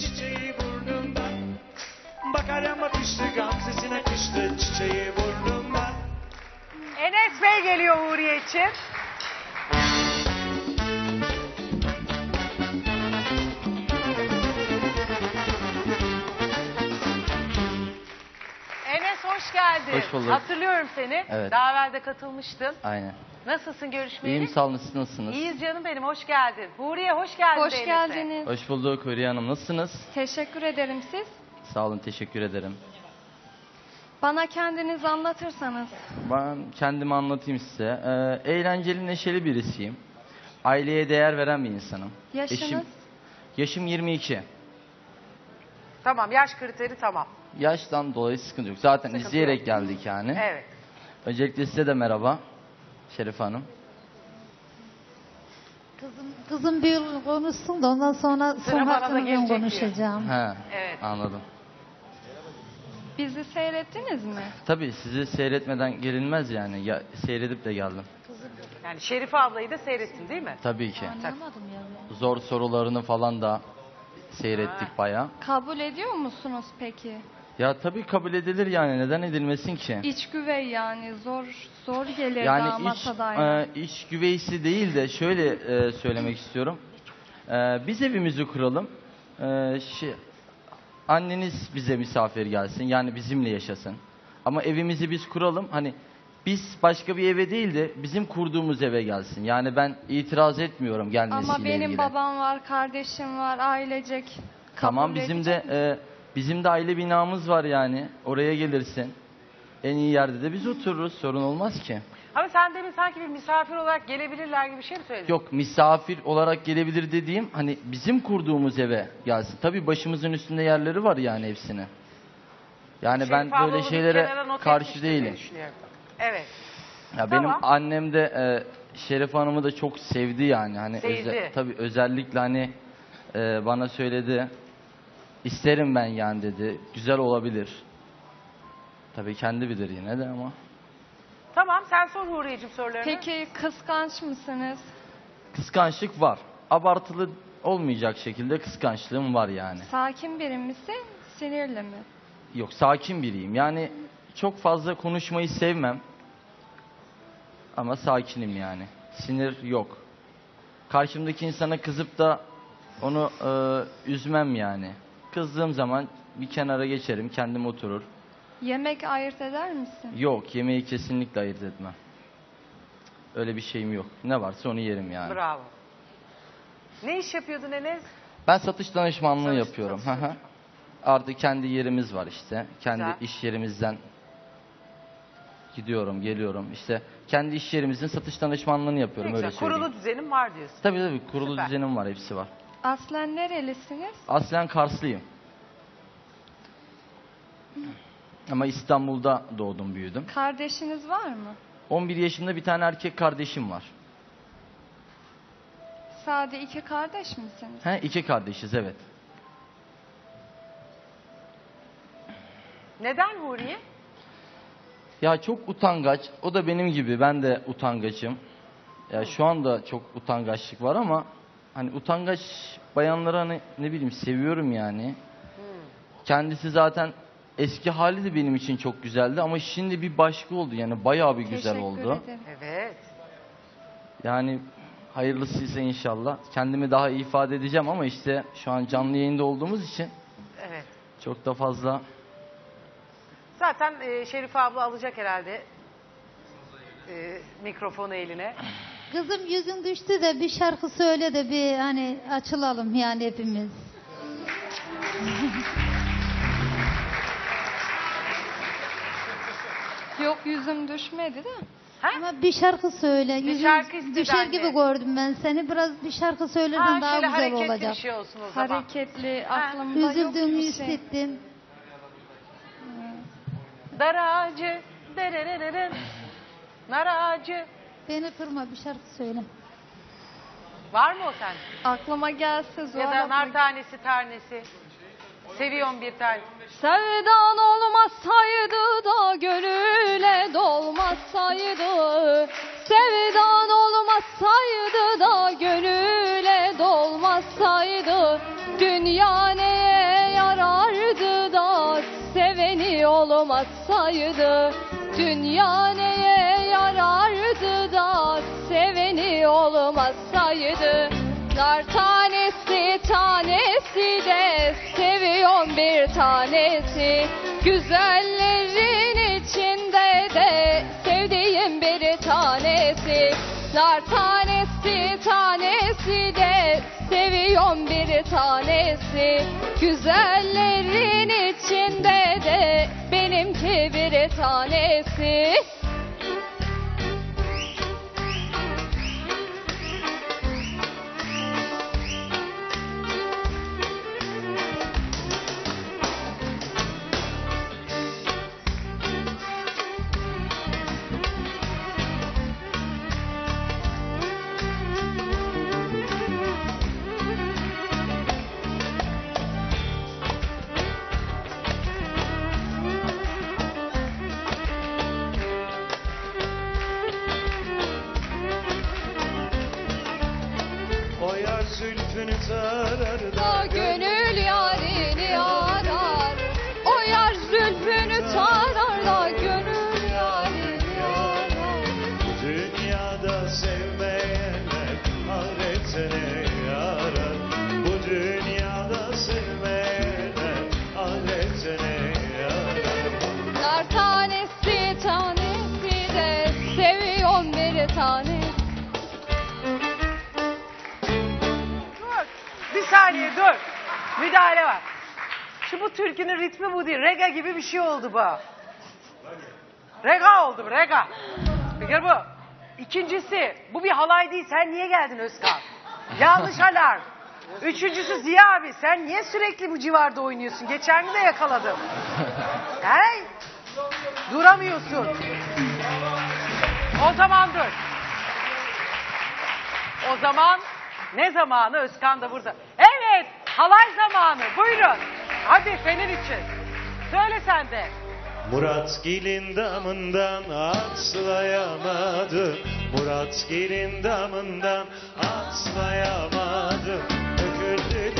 çiçeği burnumda Bakar pişti gamzesine kıştı çiçeği burnumda Enes Bey geliyor Huriye için. Enes hoş geldin. Hoş bulduk. Hatırlıyorum seni. Evet. Daha evvel de katılmıştın. Aynen. Nasılsın görüşmeyeli? İyiyim sağ olun siz nasılsınız? İyiyiz canım benim hoş geldin. Huriye hoş geldin. Hoş geldiniz. Hoş bulduk Hürriye Hanım nasılsınız? Teşekkür ederim siz. Sağ olun teşekkür ederim. Bana kendinizi anlatırsanız. Ben kendimi anlatayım size. Ee, eğlenceli neşeli birisiyim. Aileye değer veren bir insanım. Yaşınız? Eşim, yaşım 22. Tamam yaş kriteri tamam. Yaştan dolayı sıkıntı yok. Zaten Sıkıntı izleyerek yok. geldik yani. Evet. Öncelikle size de merhaba. Şerif Hanım. Kızım, kızım bir konuşsun da ondan sonra Sıra son bana da gelecek diyor. konuşacağım. He, Evet. anladım. Bizi seyrettiniz mi? Tabii sizi seyretmeden gelinmez yani. Ya, seyredip de geldim. Yani Şerife ablayı da seyrettin değil mi? Tabii ki. Anlamadım ya. ben. Zor sorularını falan da seyrettik bayağı. Kabul ediyor musunuz peki? Ya tabii kabul edilir yani neden edilmesin ki? İç güvey yani zor zor gelir Yani iç, adayına. e, iç güveysi değil de şöyle e, söylemek istiyorum. E, biz evimizi kuralım. E, şey, anneniz bize misafir gelsin yani bizimle yaşasın. Ama evimizi biz kuralım hani biz başka bir eve değil de bizim kurduğumuz eve gelsin. Yani ben itiraz etmiyorum gelmesiyle Ama benim ilgili. babam var, kardeşim var, ailecek. Tamam bizim de e, bizim de aile binamız var yani. Oraya gelirsin. En iyi yerde de biz otururuz. Sorun olmaz ki. Ama sen demin sanki bir misafir olarak gelebilirler gibi bir şey mi söyledin? Yok misafir olarak gelebilir dediğim hani bizim kurduğumuz eve gelsin. Tabii başımızın üstünde yerleri var yani hepsini. Yani Şerife ben böyle bir şeylere kenara not karşı etmiştir diye değilim. düşünüyorum. Evet. Ya Tamam. benim annem de e, Şeref Hanım'ı da çok sevdi yani. Hani Sevdi. öze- tabii özellikle hani e, bana söyledi. İsterim ben yani dedi. Güzel olabilir. Tabii kendi bilir yine de ama. Tamam sen sor Huriye'cim sorularını. Peki kıskanç mısınız? Kıskançlık var. Abartılı olmayacak şekilde kıskançlığım var yani. Sakin biri misin, sinirli mi? Yok sakin biriyim. Yani çok fazla konuşmayı sevmem. Ama sakinim yani. Sinir yok. Karşımdaki insana kızıp da onu e, üzmem yani. Kızdığım zaman bir kenara geçerim, kendim oturur. Yemek ayırt eder misin? Yok, yemeği kesinlikle ayırt etmem. Öyle bir şeyim yok. Ne varsa onu yerim yani. Bravo. Ne iş yapıyordun Enes? Ben satış danışmanlığı Satış- yapıyorum. satış Hı hı. Artık kendi yerimiz var işte. Kendi Güzel. iş yerimizden gidiyorum, geliyorum. İşte kendi iş yerimizin satış danışmanlığını Ne yapıyorum öyle güzel. söyleyeyim. Kurulu düzenim var diyorsun. Tabii tabii kurulu Süper. düzenim var, hepsi var. Aslen nerelisiniz? Aslen Karslıyım. Ama İstanbul'da doğdum, büyüdüm. Kardeşiniz var mı? 11 yaşında bir tane erkek kardeşim var. Sade iki kardeş misiniz? He, iki kardeşiz evet. Neden Huriye? Ya çok utangaç. O da benim gibi. Ben de utangaçım. Ya şu anda çok utangaçlık var ama hani utangaç bayanları hani ne bileyim seviyorum yani. Kendisi zaten eski hali de benim için çok güzeldi ama şimdi bir başka oldu. Yani bayağı bir güzel Teşekkür oldu. ederim. Evet. Yani hayırlısıysa inşallah. Kendimi daha iyi ifade edeceğim ama işte şu an canlı yayında olduğumuz için Evet. çok da fazla Zaten e, Şerife abla alacak herhalde e, mikrofonu eline. Kızım yüzün düştü de bir şarkı söyle de bir hani açılalım yani hepimiz. Yok yüzüm düşmedi de. Ama bir şarkı söyle. Yüzün şarkı düşer bence. gibi gördüm ben seni. Biraz bir şarkı söylersen Ha, daha şöyle güzel hareketli olacak. bir şey olsun o zaman. Hareketli aklımda yok Üzüldüğümü bir şey. hissettim. Dar ağacı, dererereren, nar ağacı. Beni kırma bir şarkı söyle. Var mı o sende? Aklıma gelse zor. Ya da nar tanesi tanesi. Seviyorum bir tane. Sevdan olmasaydı da gönüle dolmasaydı. Sevdan olmasaydı da gönüle dolmasaydı. Dünya neye yarardı da seveni olmasaydı. Dünya ne seveni olmasaydı Nar tanesi tanesi de seviyorum bir tanesi. Güzellerin içinde de sevdiğim bir tanesi. Nar tanesi tanesi de seviyorum bir tanesi. Güzellerin içinde de benimki bir tanesi zülfünü tarar da da gönül Müdahale var. Şu bu türkünün ritmi bu değil. Rega gibi bir şey oldu bu. Rega oldu bu, rega. Bir kere bu. İkincisi bu bir halay değil. Sen niye geldin Özkan? Yanlış alarm. Üçüncüsü Ziya abi. Sen niye sürekli bu civarda oynuyorsun? Geçen gün de yakaladım. Hey! Duramıyorsun. O zaman dur. O zaman ne zamanı Özkan da burada. Halay zamanı buyurun. Hadi Fener için. Söyle sen de. Murat gelin damından atlayamadı Murat gelin damından atlayamadı Döküldü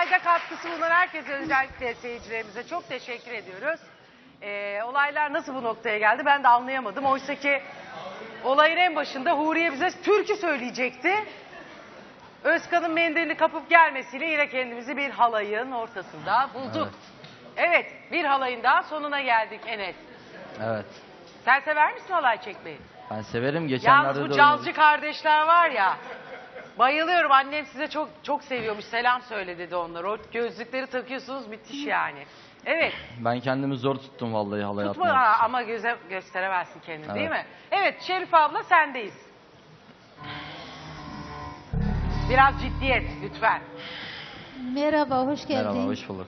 Halayda katkısı bulunan herkese özellikle seyircilerimize çok teşekkür ediyoruz. Ee, olaylar nasıl bu noktaya geldi ben de anlayamadım. Oysa ki olayın en başında Huriye bize türkü söyleyecekti. Özkan'ın mendilini kapıp gelmesiyle yine kendimizi bir halayın ortasında bulduk. Evet, bir halayın daha sonuna geldik Enes. Evet. Sen sever misin halay çekmeyi? Ben severim. Geçenlerde Yalnız bu de calcı oynadık. kardeşler var ya. Bayılıyorum. Annem size çok çok seviyormuş. Selam söyle dedi onlar. O gözlükleri takıyorsunuz müthiş yani. Evet. Ben kendimi zor tuttum vallahi halay Tutma atmak Aa, için. ama göze gösteremezsin kendini değil Evet. mi? Evet Şerif abla sendeyiz. Biraz ciddiyet lütfen. Merhaba, hoş geldin. Merhaba, hoş bulduk.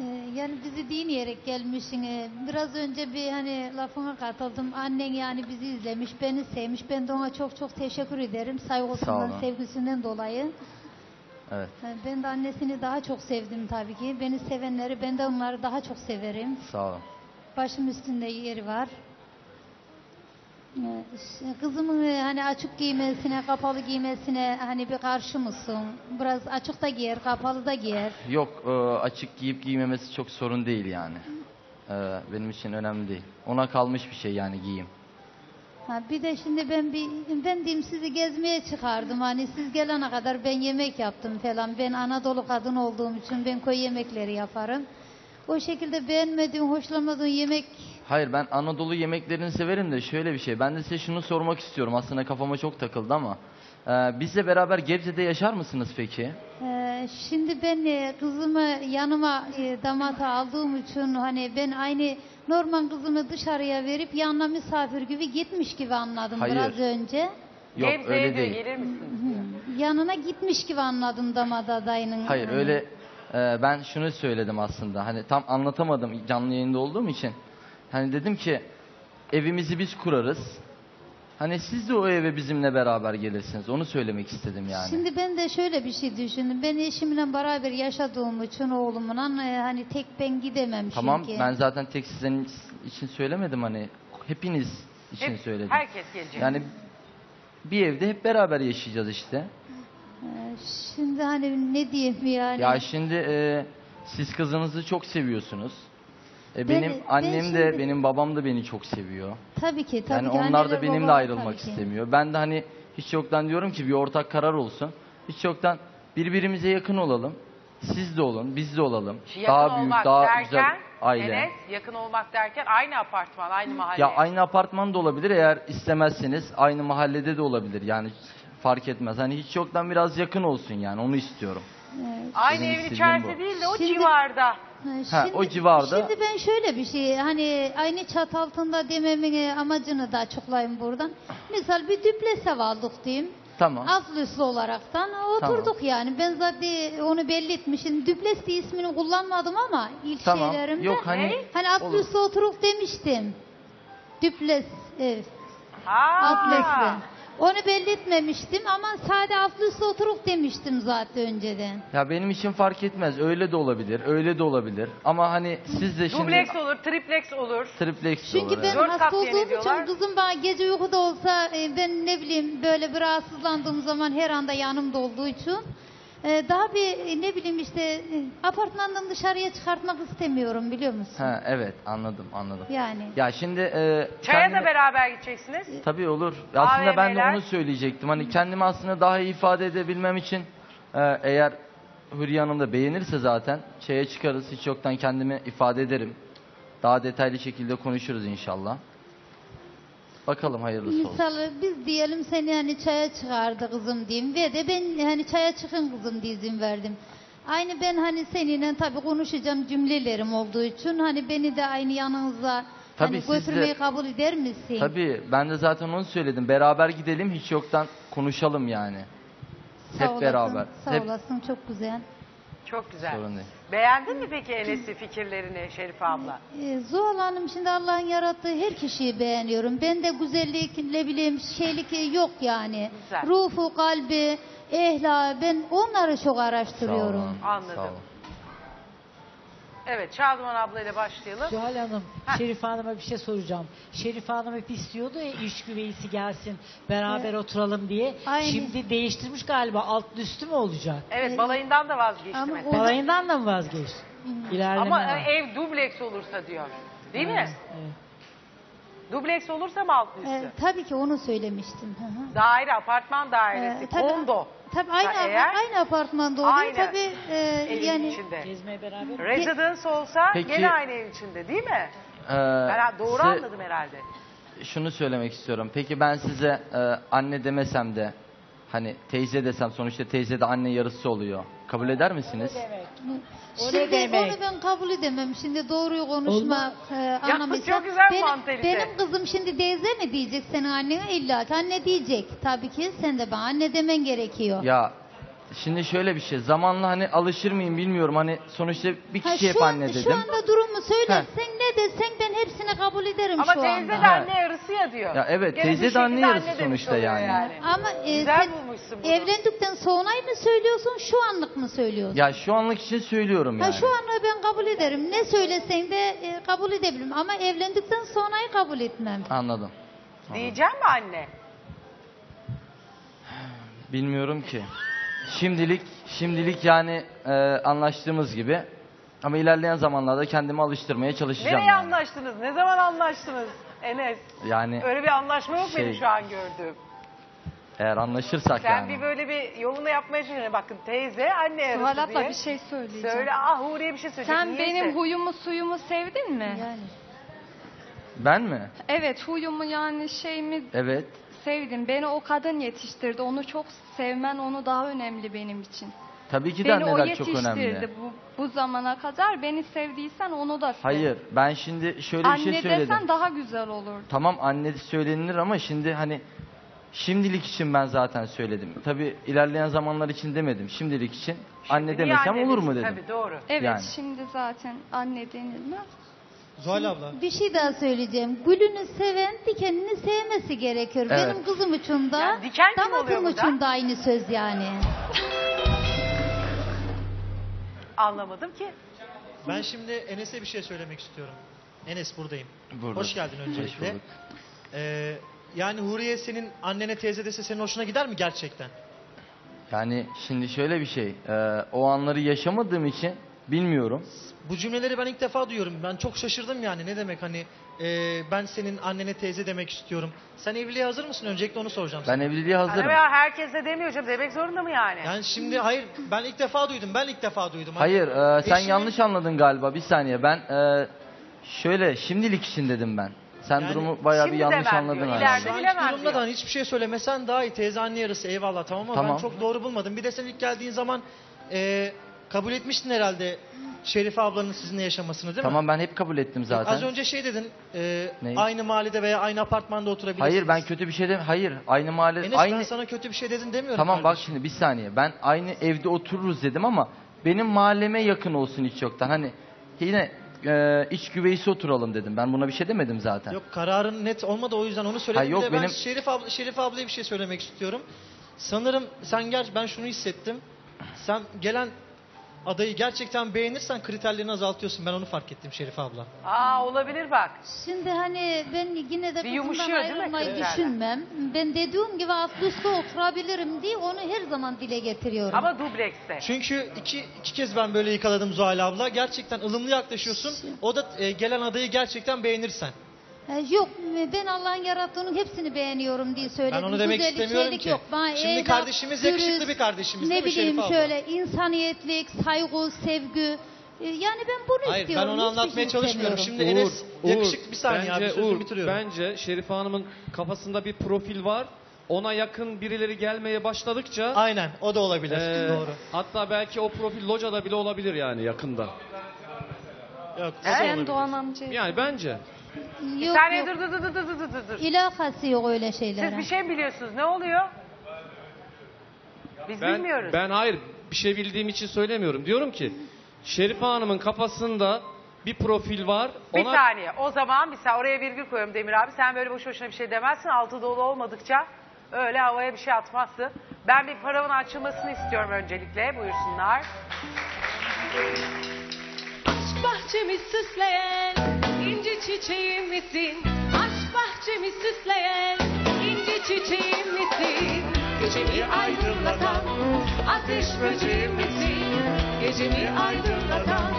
Ee, yani bizi dinleyerek gelmişsin. Ee, Biraz önce bir hani lafına katıldım. Annen yani bizi izlemiş, beni sevmiş. Ben de ona çok çok teşekkür ederim. Saygısından, olun. sevgisinden dolayı. Evet, Ee, Ben de annesini daha çok sevdim tabii ki. Beni sevenleri, ben de onları daha çok severim. sağ olun. Başım üstünde yeri var. Kızımın e, hani açık giymesine, kapalı giymesine hani bir karşı mısın? Biraz açık da giyer, kapalı da giyer. Yok, e, açık giyip giymemesi çok sorun değil yani. E, benim için önemli değil. Ona kalmış bir şey yani giyim. Ha, bir de şimdi ben bir ben diyeyim sizi gezmeye çıkardım. Hani siz gelene kadar ben yemek yaptım falan. Ben Anadolu kadın olduğum için ben koy yemekleri yaparım. O şekilde beğenmediğin, hoşlanmadığın yemek Hayır ben Anadolu yemeklerini severim de şöyle bir şey. Ben de size şunu sormak istiyorum. Aslında kafama çok takıldı ama. E, bizle beraber Gebze'de yaşar mısınız peki? Ee, şimdi ben e, kızımı yanıma e, damata aldığım için hani ben aynı normal kızımı dışarıya verip yanına misafir gibi gitmiş gibi anladım Hayır. biraz önce. Yok Gebze'ye öyle diyor, değil. Gelir misin? Yanına gitmiş gibi anladım damat adayının. Hayır öyle e, ben şunu söyledim aslında. Hani tam anlatamadım canlı yayında olduğum için. Hani dedim ki evimizi biz kurarız. Hani siz de o eve bizimle beraber gelirsiniz. Onu söylemek istedim yani. Şimdi ben de şöyle bir şey düşündüm. Ben eşimle beraber yaşadığım için oğlumla e, hani tek ben gidemem tamam çünkü. ben zaten tek sizin için söylemedim hani hepiniz için Hep- söyledim. Herkes gelecek. Yani bir evde hep beraber yaşayacağız işte. Şimdi hani ne diyeyim yani. Ya şimdi e, siz kızınızı çok seviyorsunuz. E, Ben- benim ben annem de şimdi- benim babam da beni çok seviyor. tabii ki tabii yani ki. onlar da benimle baba ayrılmak tabii ki. istemiyor. Ben de hani hiç yoktan diyorum ki bir ortak karar olsun. Hiç yoktan birbirimize yakın olalım. Siz de olun, biz de olalım. Yakın daha büyük, olmak daha derken, güzel aile. Enes, yakın olmak derken aynı apartman, aynı mahalle. Ya aynı apartman da olabilir eğer istemezseniz aynı mahallede de olabilir. Yani fark etmez. Hani hiç yoktan biraz yakın olsun yani onu istiyorum. Aynı Benim evin istediğim içerisinde bu. değil de o Şimdi- civarda. Ha, Ha, o civarda- Şimdi ben şöyle bir şey hani aynı çat altında dememin e, amacını da açıklayayım buradan. Misal bir düples ev aldık diyeyim. Tamam. Üslü olaraktan oturduk yani. Ben zaten onu belli etmişim. Düples diye ismini kullanmadım ama ilk Tamam. şeylerimde. Yok hani Ne? Hani aslı olur. üslü oturuk demiştim. Düples ev. Ha. Atlaslı. Onu belli etmemiştim ama sade aslı üslü oturuk demiştim zaten önceden. Ya benim için fark etmez. Öyle de olabilir, öyle de olabilir. Ama hani siz de şimdi Dubleks olur, triplex olur. triplex de Çünkü olur. ben evet. Dört hasta olduğum için kızım bana gece uykuda olsa e, ben ne bileyim böyle bir rahatsızlandığım zaman her anda yanımda olduğu için e, daha bir e, ne bileyim işte e, apartmandan dışarıya çıkartmak istemiyorum biliyor musun? Ha, evet anladım anladım. Yani. Ya şimdi e, Çaya kendimi- da beraber gideceksiniz. Tabii olur. Aslında ben de AVM'ler. onu söyleyecektim. Hani kendimi aslında daha iyi ifade edebilmem için e, eğer Hürriye Hanım da beğenirse zaten şeye çıkarız. Hiç yoktan kendimi ifade ederim. Daha detaylı şekilde konuşuruz inşallah. Bakalım hayırlısı olsun. Misal biz diyelim seni hani çaya çıkardı kızım diyeyim ve de ben hani çaya çıkın kızım diye izin verdim. Aynı ben hani seninle tabii konuşacağım cümlelerim olduğu için hani beni de aynı yanınıza Tabii hani siz de- götürmeyi kabul eder misin? Tabii ben de zaten onu söyledim. Beraber gidelim hiç yoktan konuşalım yani. Sağ Hep olasın, beraber. Sağ Hep olasın çok güzel. Çok güzel. Sorun değil. Beğendin mi peki Enes'i fikirlerini Şerife abla? Ee, Zuhal Hanım şimdi Allah'ın yarattığı her kişiyi beğeniyorum. Ben de güzellik, ne bileyim şeylik yok yani. Güzel. Ruhu, kalbi, ehla ben onları çok Sağ araştırıyorum. olun. Anladım. Evet Şaduman ablayla başlayalım. Zuhal Hanım, Heh. Şerife Hanım'a bir şey soracağım. Şerife Hanım hep istiyordu ya iş güveysi gelsin, beraber oturalım diye. Aynen. Şimdi değiştirmiş galiba, altlı üstü mü olacak? Evet balayından da vazgeçti Ama mesela. o- Balayından da mı vazgeçti? İlerleme Ama var. ev dubleks olursa diyor. Değil mi? Evet. Dubleks olursa mı altlı üstü? Ee, tabii ki onu söylemiştim. Hı hı. Daire, apartman dairesi, Ee, tabii- kondo. Tabii aynı, Ha, eğer- aynı apartmanda oluyor. Aynı. Tabii e, Evin yani içinde. Gezmeye beraber. Residence olsa Peki- gene aynı evin içinde değil mi? Ee, Ben doğru size anladım herhalde. Şunu söylemek istiyorum. Peki ben size e, anne demesem de hani teyze desem sonuçta teyze de anne yarısı oluyor. Kabul eder misiniz? O ne Şimdi demek? onu ben kabul edemem. Şimdi doğruyu konuşmak e, anlamışsam. çok güzel benim, benim kızım şimdi teyze mi diyecek senin annene illa ki anne diyecek. Tabii ki sen de bana anne demen gerekiyor. Ya şimdi şöyle bir şey. Zamanla hani alışır mıyım bilmiyorum. Hani sonuçta bir Ha, kişi hep şu, an- anne şu dedim. anda durumu söylersen ne desen ben hepsini kabul ederim Ama şu teyze anda. de anne yarısı ya diyor. Ya evet, Gene teyze bir de anne yarısı demiş sonuçta oluyor yani. Ama e, Güzel sen bulmuşsun bunu. evlendikten sonra mı söylüyorsun şu anlık mı söylüyorsun? Ya şu anlık için söylüyorum yani. Ha, şu anlığı ben kabul ederim. Ne söylesen de e, kabul edebilirim. Ama evlendikten sonrayı kabul etmem. Anladım. Diyeceğim mi anne? Bilmiyorum ki. Şimdilik şimdilik yani e, anlaştığımız gibi. Ama ilerleyen zamanlarda kendimi alıştırmaya çalışacağım. Nereye yani. anlaştınız? Ne zaman anlaştınız Enes? Yani Öyle bir anlaşma yok benim Şey- şu an gördüğüm. eğer anlaşırsak Sen yani. bir böyle bir yolunu yapmaya çalışıyorsun. Bakın teyze anne yarısı Zuhal abla diye. bir şey söyleyeceğim. Söyle ah Huriye bir şey söyleyecek. Sen Niyeyse. benim huyumu suyumu sevdin mi? Yani. Ben mi? Evet huyumu yani şeyimi Evet. Sevdim. Beni o kadın yetiştirdi. Onu çok sevmen onu daha önemli benim için. Tabii ki de Beni o anneler çok yetiştirdi önemli. bu, bu zamana kadar. Beni sevdiysen onu da sev. Hayır, ben şimdi şöyle bir Anne şey söyledim. desen daha güzel olur. Tamam anne söylenir ama şimdi hani şimdilik için ben zaten söyledim. Tabii ilerleyen zamanlar için demedim. Şimdilik için anne demesem anne olur mu dedim. Tabii doğru. Evet Yani. şimdi zaten anne denilmez. Zuhal abla. Bir şey daha söyleyeceğim. Gülünü seven dikenini sevmesi gerekiyor. Evet. Benim kızım için da, Yani diken kim oluyor damatım burada? için de aynı söz yani. Anlamadım ki. Ben şimdi Enes'e bir şey söylemek istiyorum. Enes buradayım. Burada. Hoş geldin öncelikle. Bulduk. Ee, yani Huriye senin annene teyze dese senin hoşuna gider mi gerçekten? Yani şimdi şöyle bir şey. e, o anları yaşamadığım için bilmiyorum. Bu cümleleri ben ilk defa duyuyorum. Ben çok şaşırdım yani. Ne demek hani e, ben senin annene teyze demek istiyorum. Sen evliliğe hazır mısın? Öncelikle onu soracağım. Ben sana. evliliğe hazırım. Hani ya herkes de demiyor canım. Demek zorunda mı yani? Yani şimdi hayır ben ilk defa duydum. Ben ilk defa duydum. Hani Hayır, e, sen eşimin- yanlış anladın galiba. Bir saniye. Ben e, şöyle şimdilik için dedim ben. Sen Yani durumu bayağı bir şimdi yanlış demem anladın diyor, galiba. ileride Şu anki bilemem durumda da diyor. hani hiçbir şey söylemesen daha iyi. Teyze anne yarısı eyvallah tamam ama Tamam. ben çok doğru bulmadım. Bir de sen ilk geldiğin zaman e, kabul etmiştin herhalde Şerife ablanın sizinle yaşamasını değil mi? Tamam ben hep kabul ettim zaten. Az önce şey dedin, e, Neyi? aynı mahallede veya aynı apartmanda oturabilirsiniz. Hayır ben kötü bir şey dem. Hayır, aynı mahalle Enes aynı ben sana kötü bir şey dedin demiyorum. Tamam bak kardeşim. şimdi bir saniye. Ben aynı evde otururuz dedim ama benim mahalleme yakın olsun hiç yoktan. Hani yine e, iç güveysi oturalım dedim. Ben buna bir şey demedim zaten. Yok kararın net olmadı o yüzden onu söyledim. Ha, yok, de ben benim- Şerif, abla, Şerif ablaya bir şey söylemek istiyorum. Sanırım sen gel ben şunu hissettim. Sen gelen adayı gerçekten beğenirsen kriterlerini azaltıyorsun. Ben onu fark ettim Şerif abla. Aa olabilir bak. Şimdi hani ben yine de yumuşuyor kızımdan değil mi ayrılmayı düşünmem. Ben dediğim gibi üstte oturabilirim diye onu her zaman dile getiriyorum. Ama dublekste. Çünkü iki, iki kez ben böyle yıkaladım Zuhal abla. Gerçekten ılımlı yaklaşıyorsun. O da e, gelen adayı gerçekten beğenirsen. Ha, Yok ben Allah'ın yarattığının hepsini beğeniyorum diye söyledim. Ben onu demek Güzellik, istemiyorum şeylik ki. Yok. Bana Şimdi evlat, kardeşimiz yakışıklı bir kardeşimiz Ne değil mi bileyim Şerife abla? şöyle insaniyetlik, saygı, sevgi. E, Yani ben bunu Hayır ben istiyorum. onu hiçbir anlatmaya şey çalışmıyorum. istemiyorum. Şimdi Enes yakışıklı bir saniye abi sözümü Uğur, bitiriyorum. Bence Şerife Hanım'ın kafasında bir profil var. Ona yakın birileri gelmeye başladıkça Aynen o da olabilir. eee, Doğru. hatta belki o profil locada bile olabilir yani yakında. Yok, o da Sen olabilir. Doğan amcayı. Yani bence. Bir Yok, saniye yok. dur dur dur dur dur dur dur. İlakası yok öyle şeylere. Siz bir şey mi biliyorsunuz? Ne oluyor? Biz Ben, bilmiyoruz. ben hayır bir şey bildiğim için söylemiyorum. Diyorum ki Şerife Hanım'ın kafasında bir profil var. Bir Ona saniye. O zaman bir saniye oraya virgül koyuyorum Demir abi. Sen böyle boş boşuna bir şey demezsin. Altı dolu olmadıkça öyle havaya bir şey atmazsın. Ben bir paravanın açılmasını istiyorum öncelikle. Buyursunlar. Bahçemi süsleyen inci çiçeğim misin? Aşk bahçemi süsleyen inci çiçeğim misin? Gecemi aydınlatan ateş böceğim misin? Gecemi aydınlatan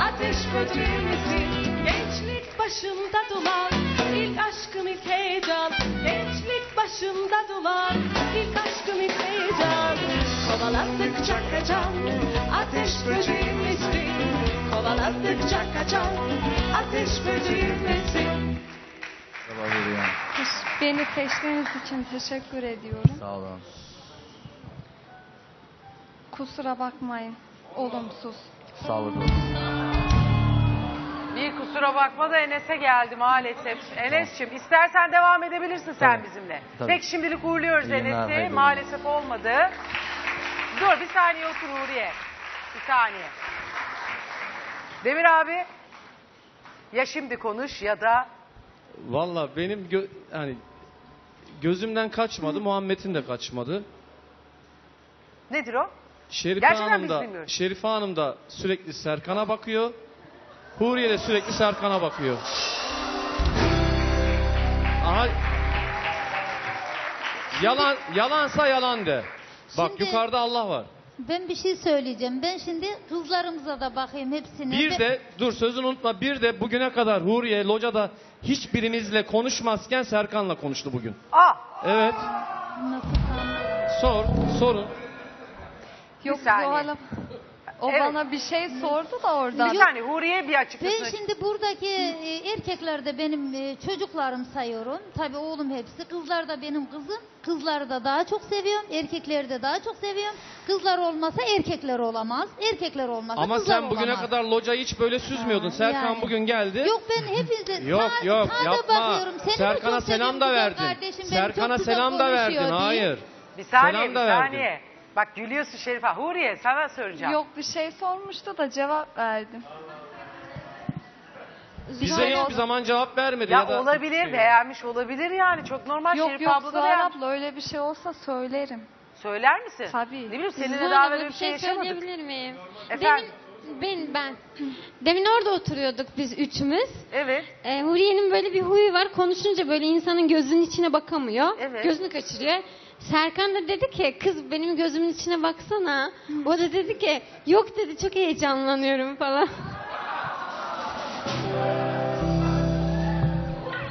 ateş böceğim misin? Gençlik başımda duman ilk aşkım ilk heyecan Gençlik başımda duman ilk aşkım ilk heyecan Kovaladıkça kaçan ateş böceğim misin? Kovaladıkça kaçan ateş. Beni seçtiğiniz için teşekkür ediyorum. Sağ olun. Kusura bakmayın. Olumsuz. Sağlık olsun. Bir kusura bakma da Enes'e geldi maalesef. Enes'ciğim istersen devam edebilirsin sen Tabii. bizimle. Tabii. Peki şimdilik uğurluyoruz İyi günler, Enes'i. hayırlı Maalesef olmadı. Dur bir saniye otur Uğur'ye. Bir saniye. Demir abi ya şimdi konuş ya da Valla benim gö- hani gözümden kaçmadı, Muhammed'in de kaçmadı. nedir o? Şerife Gerçekten Hanım biz da bilmiyoruz. Şerife Hanım da sürekli Serkan'a bakıyor. Huriye de sürekli Serkan'a bakıyor. Aha Yalan yalansa yalan de. Bak Şimdi- yukarıda Allah var. Ben bir şey söyleyeceğim. Ben şimdi kızlarımıza da bakayım hepsine. Bir Ben- de dur sözünü unutma. Bir de bugüne kadar Huriye locada hiçbirimizle konuşmazken Serkan'la konuştu bugün. Aa Evet. Nasıl Sor, sorun. Yok saniye. Zuhal abla, O Evet. bana bir şey sordu da oradan. bir saniye Huriye bir açıklasın. Ben şimdi buradaki e, erkekler de benim e, çocuklarım sayıyorum. Tabii oğlum hepsi. Kızlar da benim kızım. Kızları da daha çok seviyorum. Erkekleri de daha çok seviyorum. Kızlar olmasa erkekler olamaz. Erkekler olmasa Ama kızlar sen bugüne olamaz. kadar locayı hiç böyle süzmüyordun. Ha, Serkan yani. bugün geldi. Yok ben hepinize Yok ta- yok ta da yapma. bakıyorum. Seni Serkan'a çok selam seviyorum da güzel verdin. kardeşim benim, Serkan'a güzel selam da verdin. diye. Hayır. Bir saniye Selam bir da verdin. saniye. Bak gülüyorsun Şerife. Huriye sana soracağım. Yok bir şey sormuştu da cevap verdim. Bize hiçbir zaman cevap vermedi. Ya, Ya, da olabilir Şey. beğenmiş olabilir yani çok normal Yok Şerife yok abla da Zuhal beğenmiş. abla öyle bir şey olsa söylerim. Söyler misin? Tabii. Ne bileyim seninle Zuhal daha abla, böyle bir şey yaşamadık. söyleyebilir miyim? Efendim? Demin, ben, ben. Demin orada oturuyorduk biz üçümüz. Evet. Ee, Huriye'nin böyle bir huyu var. Konuşunca böyle insanın gözünün içine bakamıyor. Evet. Gözünü kaçırıyor. Serkan da dedi ki kız benim gözümün içine baksana. O da dedi ki yok dedi çok heyecanlanıyorum falan.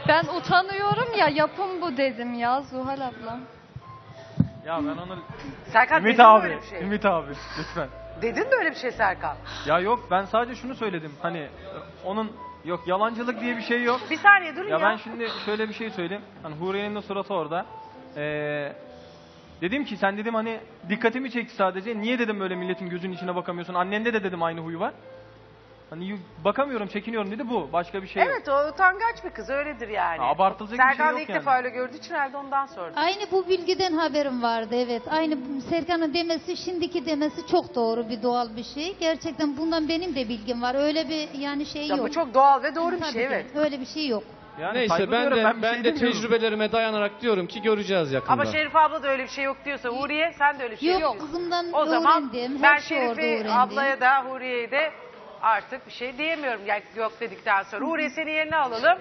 Ben utanıyorum ya yapım bu dedim ya Zuhal abla. Ya ben onu... Serkan Ümit dedin mi abi, böyle bir şey? Ümit abi lütfen. Dedin mi öyle bir şey Serkan? Ya yok ben sadece şunu söyledim. Hani e, onun yok yalancılık diye bir şey yok. Bir saniye durun ya. Ya ben şimdi şöyle bir şey söyleyeyim. Hani Huriye'nin de suratı orada. Ee, dedim ki sen dedim hani dikkatimi çekti sadece. Niye dedim böyle milletin gözünün içine bakamıyorsun? Annende de dedim aynı huyu var. Hani bakamıyorum, çekiniyorum dedi bu. Başka bir şey yok. Evet o utangaç bir kız öyledir yani. Ya, abartılacak bir şey Serkan yok ilk yani. defa öyle gördüğü için herhalde ondan sordum. Aynı bu bilgiden haberim vardı evet. Aynı Serkan'ın demesi şimdiki demesi çok doğru bir doğal bir şey. Gerçekten bundan benim de bilgim var. Öyle bir yani şey Ya yok. bu çok doğal ve doğru bir Tabii şey evet. Öyle bir şey yok. Yani Neyse saygı ben de duyuyorum, ben, bir şey de demiyorum. tecrübelerime dayanarak diyorum ki göreceğiz yakında. Ama Şerife abla da öyle bir şey yok diyorsa Huriye sen de öyle bir şey yok, Yok diyorsun. kızımdan O zaman öğrendim. ben Her şey orada Şerife öğrendim. ablaya da Huriye'ye de artık bir şey diyemiyorum yani yok dedikten sonra. Huriye seni yerine alalım.